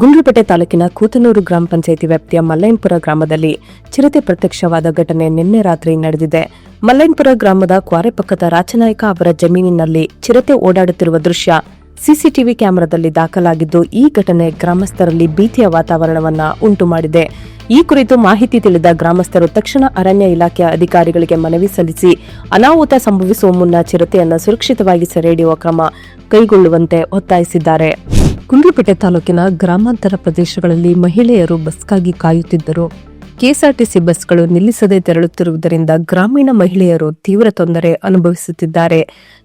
ಗುಂಡ್ಲುಪೇಟೆ ತಾಲೂಕಿನ ಕೂತನೂರು ಗ್ರಾಮ ಪಂಚಾಯಿತಿ ವ್ಯಾಪ್ತಿಯ ಮಲ್ಲೈನ್ಪುರ ಗ್ರಾಮದಲ್ಲಿ ಚಿರತೆ ಪ್ರತ್ಯಕ್ಷವಾದ ಘಟನೆ ನಿನ್ನೆ ರಾತ್ರಿ ನಡೆದಿದೆ. ಮಲ್ಲೈನ್ಪುರ ಗ್ರಾಮದ ಕ್ವಾರೆ ಪಕ್ಕದ ರಾಚನಾಯಕ ಅವರ ಜಮೀನಿನಲ್ಲಿ ಚಿರತೆ ಓಡಾಡುತ್ತಿರುವ ದೃಶ್ಯ ಸಿಸಿಟಿವಿ ಕ್ಯಾಮೆರಾದಲ್ಲಿ ದಾಖಲಾಗಿದ್ದು, ಈ ಘಟನೆ ಗ್ರಾಮಸ್ಥರಲ್ಲಿ ಭೀತಿಯ ವಾತಾವರಣವನ್ನ ಉಂಟು ಮಾಡಿದೆ ಈ ಕುರಿತು ಮಾಹಿತಿ ತಿಳಿದ ಗ್ರಾಮಸ್ಥರು ತಕ್ಷಣ ಅರಣ್ಯ ಇಲಾಖೆಯ ಅಧಿಕಾರಿಗಳಿಗೆ ಮನವಿ ಸಲ್ಲಿಸಿ, ಅನಾಹುತ ಸಂಭವಿಸುವ ಮುನ್ನ ಚಿರತೆಯನ್ನು ಸುರಕ್ಷಿತವಾಗಿ ಸೆರೆಹಿಡಿಯುವ ಕ್ರಮ ಕೈಗೊಳ್ಳುವಂತೆ ಒತ್ತಾಯಿಸಿದ್ದಾರೆ. ಗುಂಡ್ಲುಪೇಟೆ ತಾಲೂಕಿನ ಗ್ರಾಮಾಂತರ ಪ್ರದೇಶಗಳಲ್ಲಿ ಮಹಿಳೆಯರು ಬಸ್ಗಾಗಿ ಕಾಯುತ್ತಿದ್ದರು. ಕೆಎಸ್ಆರ್ಟಿಸಿ ಬಸ್ಗಳು ನಿಲ್ಲಿಸದೆ ತೆರಳುತ್ತಿರುವುದರಿಂದ ಗ್ರಾಮೀಣ ಮಹಿಳೆಯರು ತೀವ್ರ ತೊಂದರೆ ಅನುಭವಿಸುತ್ತಿದ್ದಾರೆ.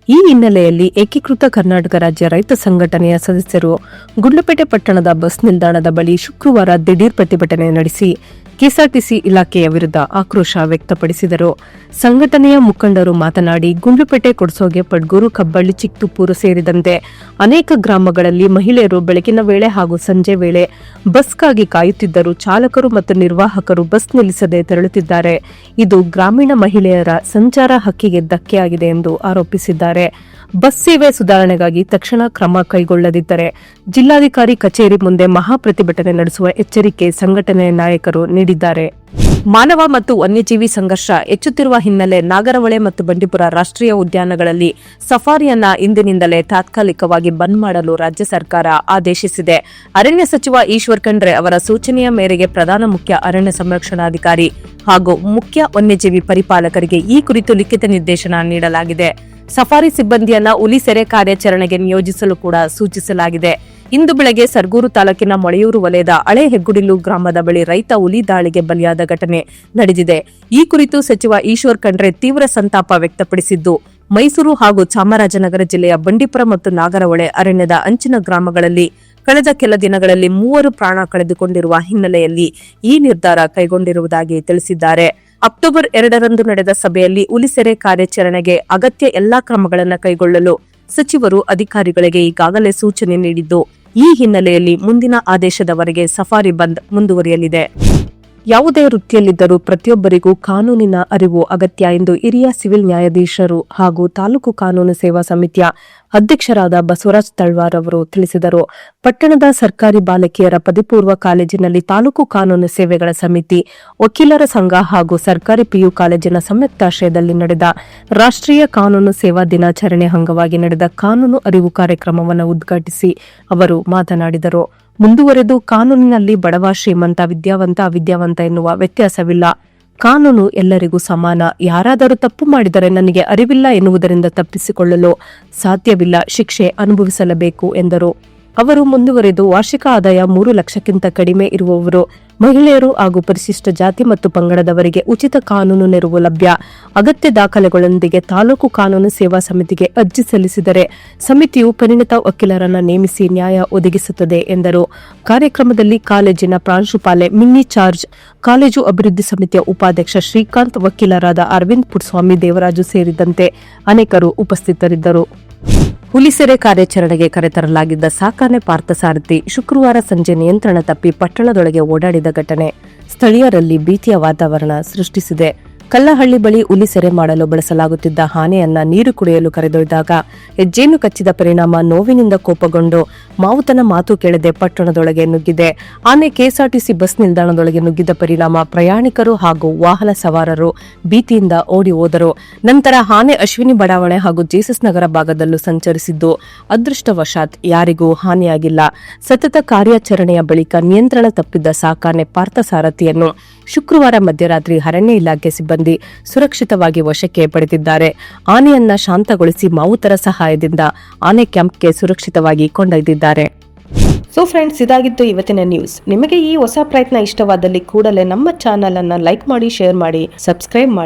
ಈ ಹಿನ್ನೆಲೆಯಲ್ಲಿ ಏಕೀಕೃತ ಕರ್ನಾಟಕ ರಾಜ್ಯ ರೈತ ಸಂಘಟನೆಯ ಸದಸ್ಯರು ಗುಂಡ್ಲಪೇಟೆ ಪಟ್ಟಣದ ಬಸ್ ನಿಲ್ದಾಣದ ಬಳಿ ಶುಕ್ರವಾರ ದಿಢೀರ್ ಪ್ರತಿಭಟನೆ ನಡೆಸಿ ಕೆಎಸ್ಆರ್ಟಿಸಿ ಇಲಾಖೆಯ ವಿರುದ್ಧ ಆಕ್ರೋಶ ವ್ಯಕ್ತಪಡಿಸಿದರು. ಸಂಘಟನೆಯ ಮುಖಂಡರು ಮಾತನಾಡಿ, ಗುಂಡ್ಲುಪೇಟೆ ಕೊಡಸೋಗೆ ಪಡ್ಗೂರು, ಕಬ್ಬಳ್ಳಿ ಚಿಕ್ತುಪೂರು ಸೇರಿದಂತೆ ಅನೇಕ ಗ್ರಾಮಗಳಲ್ಲಿ ಮಹಿಳೆಯರು ಬೆಳಕಿನ ವೇಳೆ ಹಾಗೂ ಸಂಜೆ ವೇಳೆ ಬಸ್ಗಾಗಿ ಕಾಯುತ್ತಿದ್ದರೂ. ಚಾಲಕರು ಮತ್ತು ನಿರ್ವಾಹಕರು ಬಸ್ ನಿಲ್ಲಿಸದೆ ತೆರಳುತ್ತಿದ್ದಾರೆ. ಇದು ಗ್ರಾಮೀಣ ಮಹಿಳೆಯರ ಸಂಚಾರ ಹಕ್ಕಿಗೆ ಧಕ್ಕೆಯಾಗಿದೆ ಎಂದು ಆರೋಪಿಸಿದ್ದಾರೆ. ಬಸ್ ಸೇವೆ ಸುಧಾರಣೆಗಾಗಿ ತಕ್ಷಣ ಕ್ರಮ ಕೈಗೊಳ್ಳದಿದ್ದರೆ ಜಿಲ್ಲಾಧಿಕಾರಿ ಕಚೇರಿ ಮುಂದೆ ಮಹಾ ಪ್ರತಿಭಟನೆ ನಡೆಸುವ ಎಚ್ಚರಿಕೆ ಸಂಘಟನೆಯ ನಾಯಕರು ನೀಡಿದ್ದಾರೆ. ಮಾನವ ಮತ್ತು ವನ್ಯಜೀವಿ ಸಂಘರ್ಷ ಹೆಚ್ಚುತ್ತಿರುವ ಹಿನ್ನೆಲೆ ನಾಗರಹೊಳೆ ಮತ್ತು ಬಂಡೀಪುರ ರಾಷ್ಟ್ರೀಯ ಉದ್ಯಾನಗಳಲ್ಲಿ ಸಫಾರಿಯನ್ನ ಇಂದಿನಿಂದಲೇ ತಾತ್ಕಾಲಿಕವಾಗಿ ಬಂದ್ ಮಾಡಲು ರಾಜ್ಯ ಸರ್ಕಾರ ಆದೇಶಿಸಿದೆ. ಅರಣ್ಯ ಸಚಿವ ಈಶ್ವರ್ ಖಂಡ್ರೆ ಅವರ ಸೂಚನೆಯ ಮೇರೆಗೆ ಪ್ರಧಾನ ಮುಖ್ಯ ಅರಣ್ಯ ಸಂರಕ್ಷಣಾಧಿಕಾರಿ ಹಾಗೂ ಮುಖ್ಯ ವನ್ಯಜೀವಿ ಪರಿಪಾಲಕರಿಗೆ ಈ ಕುರಿತು ಲಿಖಿತ ನಿರ್ದೇಶನ ನೀಡಲಾಗಿದೆ. ಸಫಾರಿ ಸಿಬ್ಬಂದಿಯನ್ನ ಹುಲಿ ಸೆರೆ ಕಾರ್ಯಾಚರಣೆಗೆ ನಿಯೋಜಿಸಲು ಕೂಡ ಸೂಚಿಸಲಾಗಿದೆ. ಇಂದು ಬೆಳಗ್ಗೆ ಸರ್ಗೂರು ತಾಲೂಕಿನ ಮೊಳೆಯೂರು ವಲಯದ ಹಳೆ ಹೆಗ್ಗುಡಿಲು ಗ್ರಾಮದ ಬಳಿ ರೈತ ಹುಲಿ ದಾಳಿಗೆ ಬಲಿಯಾದ ಘಟನೆ ನಡೆದಿದೆ. ಈ ಕುರಿತು ಸಚಿವ ಈಶ್ವರ್ ಖಂಡ್ರೆ ತೀವ್ರ ಸಂತಾಪ ವ್ಯಕ್ತಪಡಿಸಿದ್ದು. ಮೈಸೂರು ಹಾಗೂ ಚಾಮರಾಜನಗರ ಜಿಲ್ಲೆಯ ಬಂಡೀಪುರ ಮತ್ತು ನಾಗರಹೊಳೆ ಅರಣ್ಯದ ಅಂಚಿನ ಗ್ರಾಮಗಳಲ್ಲಿ ಕಳೆದ ಕೆಲ ದಿನಗಳಲ್ಲಿ ಮೂವರು ಪ್ರಾಣ ಕಳೆದುಕೊಂಡಿರುವ ಹಿನ್ನೆಲೆಯಲ್ಲಿ ಈ ನಿರ್ಧಾರ ಕೈಗೊಂಡಿರುವುದಾಗಿ ತಿಳಿಸಿದ್ದಾರೆ. ಅಕ್ಟೋಬರ್ ಎರಡರಂದು ನಡೆದ ಸಭೆಯಲ್ಲಿ ಉಲಿಸೆರೆ ಕಾರ್ಯಾಚರಣೆಗೆ ಅಗತ್ಯ ಎಲ್ಲಾ ಕ್ರಮಗಳನ್ನು ಕೈಗೊಳ್ಳಲು ಸಚಿವರು ಅಧಿಕಾರಿಗಳಿಗೆ ಈಗಾಗಲೇ ಸೂಚನೆ ನೀಡಿದ್ದು, ಈ ಹಿನ್ನೆಲೆಯಲ್ಲಿ ಮುಂದಿನ ಆದೇಶದವರೆಗೆ ಸಫಾರಿ ಬಂದ್ ಮುಂದುವರಿಯಲಿದೆ. ಯಾವುದೇ ವೃತ್ತಿಯಲ್ಲಿದ್ದರೂ ಪ್ರತಿಯೊಬ್ಬರಿಗೂ ಕಾನೂನಿನ ಅರಿವು ಅಗತ್ಯ ಎಂದು ಹಿರಿಯ ಸಿವಿಲ್ ನ್ಯಾಯಾಧೀಶರು ಹಾಗೂ ತಾಲೂಕು ಕಾನೂನು ಸೇವಾ ಸಮಿತಿಯ ಅಧ್ಯಕ್ಷರಾದ ಬಸವರಾಜ್ ತಳ್ವಾರ್ ಅವರು ತಿಳಿಸಿದರು. ಪಟ್ಟಣದ ಸರ್ಕಾರಿ ಬಾಲಕಿಯರ ಪದಪೂರ್ವ ಕಾಲೇಜಿನಲ್ಲಿ ತಾಲೂಕು ಕಾನೂನು ಸೇವೆಗಳ ಸಮಿತಿ, ವಕೀಲರ ಸಂಘ ಹಾಗೂ ಸರ್ಕಾರಿ ಪಿಯು ಕಾಲೇಜಿನ ಸಂಯುಕ್ತಾಶ್ರಯದಲ್ಲಿ ನಡೆದ ರಾಷ್ಟ್ರೀಯ ಕಾನೂನು ಸೇವಾ ದಿನಾಚರಣೆ ಅಂಗವಾಗಿ ನಡೆದ ಕಾನೂನು ಅರಿವು ಕಾರ್ಯಕ್ರಮವನ್ನು ಉದ್ಘಾಟಿಸಿ ಅವರು ಮಾತನಾಡಿದರು. ಮುಂದುವರೆದು ಕಾನೂನಿನಲ್ಲಿ ಬಡವ, ಶ್ರೀಮಂತ, ವಿದ್ಯಾವಂತ ವಿದ್ಯಾವಂತ ಎನ್ನುವ ವ್ಯತ್ಯಾಸವಿಲ್ಲ. ಕಾನೂನು ಎಲ್ಲರಿಗೂ ಸಮಾನ. ಯಾರಾದರೂ ತಪ್ಪು ಮಾಡಿದರೆ ನನಗೆ ಅರಿವಿಲ್ಲ ಎನ್ನುವುದರಿಂದ ತಪ್ಪಿಸಿಕೊಳ್ಳಲು ಸಾಧ್ಯವಿಲ್ಲ. ಶಿಕ್ಷೆ ಅನುಭವಿಸಲೇಬೇಕು ಎಂದರು. ಅವರು ಮುಂದುವರೆದು ವಾರ್ಷಿಕ ಆದಾಯ ಮೂರು ಲಕ್ಷಕ್ಕಿಂತ ಕಡಿಮೆ ಇರುವವರು. ಮಹಿಳೆಯರು ಹಾಗೂ ಪರಿಶಿಷ್ಟ ಜಾತಿ ಮತ್ತು ಪಂಗಡದವರಿಗೆ ಉಚಿತ ಕಾನೂನು ನೆರವು ಲಭ್ಯ. ಅಗತ್ಯ ದಾಖಲೆಗಳೊಂದಿಗೆ ತಾಲೂಕು ಕಾನೂನು ಸೇವಾ ಸಮಿತಿಗೆ ಅರ್ಜಿ ಸಲ್ಲಿಸಿದರೆ ಸಮಿತಿಯು ಪರಿಣಿತ ವಕೀಲರನ್ನು ನೇಮಿಸಿ ನ್ಯಾಯ ಒದಗಿಸುತ್ತದೆ ಎಂದರು. ಕಾರ್ಯಕ್ರಮದಲ್ಲಿ ಕಾಲೇಜಿನ ಪ್ರಾಂಶುಪಾಲೆ ಮಿನ್ನಿ ಚಾರ್ಜ್, ಕಾಲೇಜು ಅಭಿವೃದ್ಧಿ ಸಮಿತಿಯ ಉಪಾಧ್ಯಕ್ಷ ಶ್ರೀಕಾಂತ್, ವಕೀಲರಾದ ಅರವಿಂದ್ ಪುಟ್ಸ್ವಾಮಿ ದೇವರಾಜು ಸೇರಿದಂತೆ ಅನೇಕರು ಉಪಸ್ಥಿತರಿದ್ದರು. ಹುಲಿಸೆರೆ ಕಾರ್ಯಾಚರಣೆಗೆ ಕರೆತರಲಾಗಿದ್ದ ಸಾಕಾನೆ ಪಾರ್ಥಸಾರಥಿ ಶುಕ್ರವಾರ ಸಂಜೆ ನಿಯಂತ್ರಣ ತಪ್ಪಿ ಪಟ್ಟಣದೊಳಗೆ ಓಡಾಡಿದ ಘಟನೆ ಸ್ಥಳೀಯರಲ್ಲಿ ಭೀತಿಯ ವಾತಾವರಣ ಸೃಷ್ಟಿಸಿದೆ. ಕಲ್ಲಹಳ್ಳಿ ಬಳಿ ಹುಲಿ ಸೆರೆ ಮಾಡಲು ಬಳಸಲಾಗುತ್ತಿದ್ದ ಆನೆಯನ್ನ ನೀರು ಕುಡಿಯಲು ಕರೆದೊಯ್ದಾಗ ಹೆಜ್ಜೇನು ಕಚ್ಚಿದ ಪರಿಣಾಮ ನೋವಿನಿಂದ ಕೋಪಗೊಂಡು ಮಾವುತನ ಮಾತು ಕೇಳದೆ ಪಟ್ಟಣದೊಳಗೆ ನುಗ್ಗಿದೆ. ಆನೆ ಕೆಎಸ್ಆರ್ಟಿಸಿ ಬಸ್ ನಿಲ್ದಾಣದೊಳಗೆ ನುಗ್ಗಿದ ಪರಿಣಾಮ ಪ್ರಯಾಣಿಕರು ಹಾಗೂ ವಾಹನ ಸವಾರರು ಭೀತಿಯಿಂದ ಓಡಿ ಹೋದರು. ನಂತರ ಹಾನೆ ಅಶ್ವಿನಿ ಬಡಾವಣೆ ಹಾಗೂ ಜೇಸಸ್ ನಗರ ಭಾಗದಲ್ಲೂ ಸಂಚರಿಸಿದ್ದು ಅದೃಷ್ಟವಶಾತ್ ಯಾರಿಗೂ ಹಾನಿಯಾಗಿಲ್ಲ. ಸತತ ಕಾರ್ಯಾಚರಣೆಯ ಬಳಿಕ ನಿಯಂತ್ರಣ ತಪ್ಪಿದ್ದ ಸಾಕಾನೆ ಪಾರ್ಥಸಾರಥಿಯನ್ನು ಶುಕ್ರವಾರ ಮಧ್ಯರಾತ್ರಿ ಅರಣ್ಯ ಇಲಾಖೆ ಸಿಬ್ಬಂದಿ ಸುರಕ್ಷಿತವಾಗಿ ವಶಕ್ಕೆ ಪಡೆದಿದ್ದಾರೆ. ಆನೆಯನ್ನ ಶಾಂತಗೊಳಿಸಿ ಮಾವುತರ ಸಹಾಯದಿಂದ ಆನೆ ಕ್ಯಾಂಪ್ಗೆ ಸುರಕ್ಷಿತವಾಗಿ ಕೊಂಡೊಯ್ದಿದ್ದಾರೆ. ಸೊ ಫ್ರೆಂಡ್ಸ್ ಇದಾಗಿತ್ತು ಇವತ್ತಿನ ನ್ಯೂಸ್ ನಿಮಗೆ ಈ ಹೊಸ ಪ್ರಯತ್ನ ಇಷ್ಟವಾದಲ್ಲಿ ಕೂಡಲೇ ನಮ್ಮ ಚಾನಲ್ ಅನ್ನ ಲೈಕ್ ಮಾಡಿ ಶೇರ್ ಮಾಡಿ ಸಬ್ಸ್ಕ್ರೈಬ್ ಮಾಡಿ.